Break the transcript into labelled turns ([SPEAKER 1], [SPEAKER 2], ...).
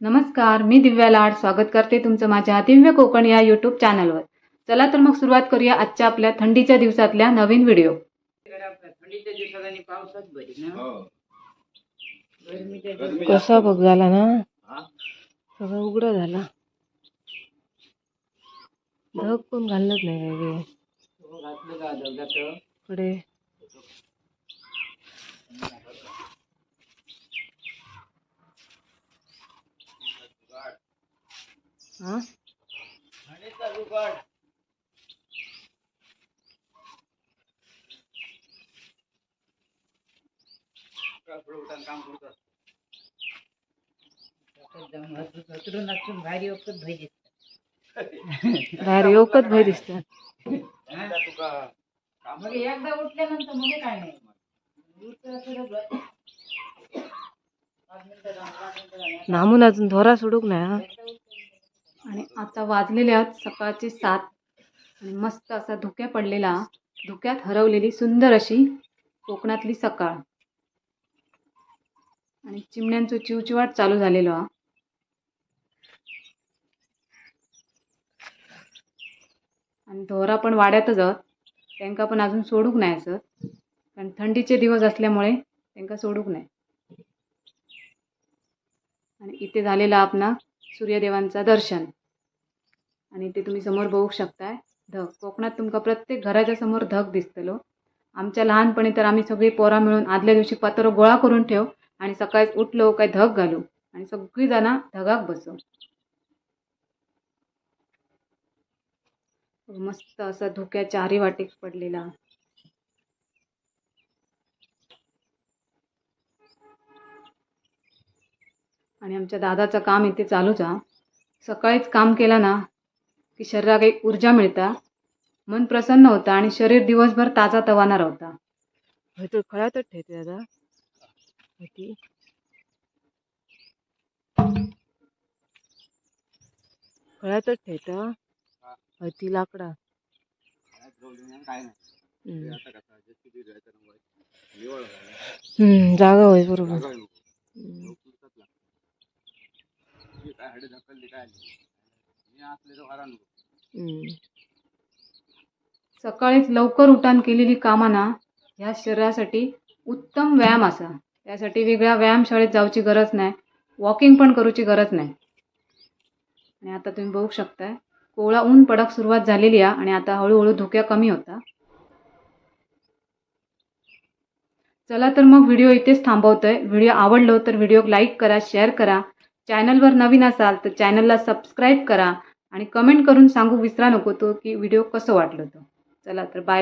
[SPEAKER 1] नमस्कार मी दिव्या लाड. स्वागत करते तुमचं माझ्या दिव्य कोकण या यूट्यूब चॅनलवर चला तर मग सुरुवात करूया आजच्या आपल्या थंडीच्या दिवसातल्या नवीन व्हिडिओ
[SPEAKER 2] थंडीच्या दिवसात आणि पावसात बरी ना?
[SPEAKER 3] हो.
[SPEAKER 2] गरमीच्या
[SPEAKER 4] कसा बघ झाला ना?
[SPEAKER 3] हा?
[SPEAKER 4] सगळं उघडं झाला. धग पण घालत नाही
[SPEAKER 2] तो घातलं का? दगडाचं
[SPEAKER 4] पुढे?
[SPEAKER 2] भारी वखत भय दिसतात.
[SPEAKER 4] भारी ओकत भय दिसतात
[SPEAKER 3] तुका
[SPEAKER 2] मग एकदा उठल्यानंतर मग काय नाही.
[SPEAKER 4] नामून अजून धोरा सोडूक नाही
[SPEAKER 1] आणि आता वाजलेले आहेत सकाळचे सात. आणि मस्त असा धुक्या पडलेला धुक्यात हरवलेली सुंदर अशी कोकणातली सकाळ. आणि चिमण्यांचं चिवचिवाट चालू झालेलो. हा आणि धोरा पण वाड्यातच आहोत त्यांका पण अजून सोडूक नाही असं. कारण थंडीचे दिवस असल्यामुळे त्यांका सोडूक नाही. आणि इथे झालेला आपला सूर्यदेवांचा दर्शन. आणि ते तुम्ही समोर बघू शकताय. धग कोकणात तुमका प्रत्येक घराच्या समोर धग दिसतलो हो. आमच्या लहानपणी तर आम्ही सगळी पोरा मिळून आदल्या दिवशी पात्र गोळा करून ठेव आणि सकाळी उठलो काय धग घालू आणि सगळी जणं धगाक बसव मस्त असा धुक्या चारी वाटेक पडलेला. आणि आमच्या दादाचं काम इथे चालूच हा. सकाळीच काम केलं ना की शरीराला एक ऊर्जा मिळता मन प्रसन्न होता आणि शरीर दिवसभर ताजा तवाना राहता.
[SPEAKER 4] होय तर खळ्यातच ठेवते दादा. होती खळ्यातच ठेवता. लाकडा.
[SPEAKER 3] निवळ व्हायला.
[SPEAKER 4] हम्म, जागा होय. बरोबर
[SPEAKER 1] सकाळीच लवकर उठान केलेली कामांना ह्या शरीरासाठी उत्तम व्यायाम असा. त्यासाठी वेगळ्या व्यायामशाळेत जाऊची गरज नाही. वॉकिंग पण करूची गरज नाही. आणि आता तुम्ही बघू शकताय कोवळा ऊन पडक सुरुवात झालेली आहे आणि आता हळूहळू धुक्या कमी होता. चला तर मग व्हिडिओ इथेच थांबवतोय. व्हिडिओ आवडलो तर व्हिडिओ लाईक करा शेअर करा. चॅनलवर नवीन असाल तर चॅनलला सबस्क्राईब करा. आणि कमेंट करून सांगू विसरा नको तो की व्हिडिओ कसं वाटलं तो चला तर बाय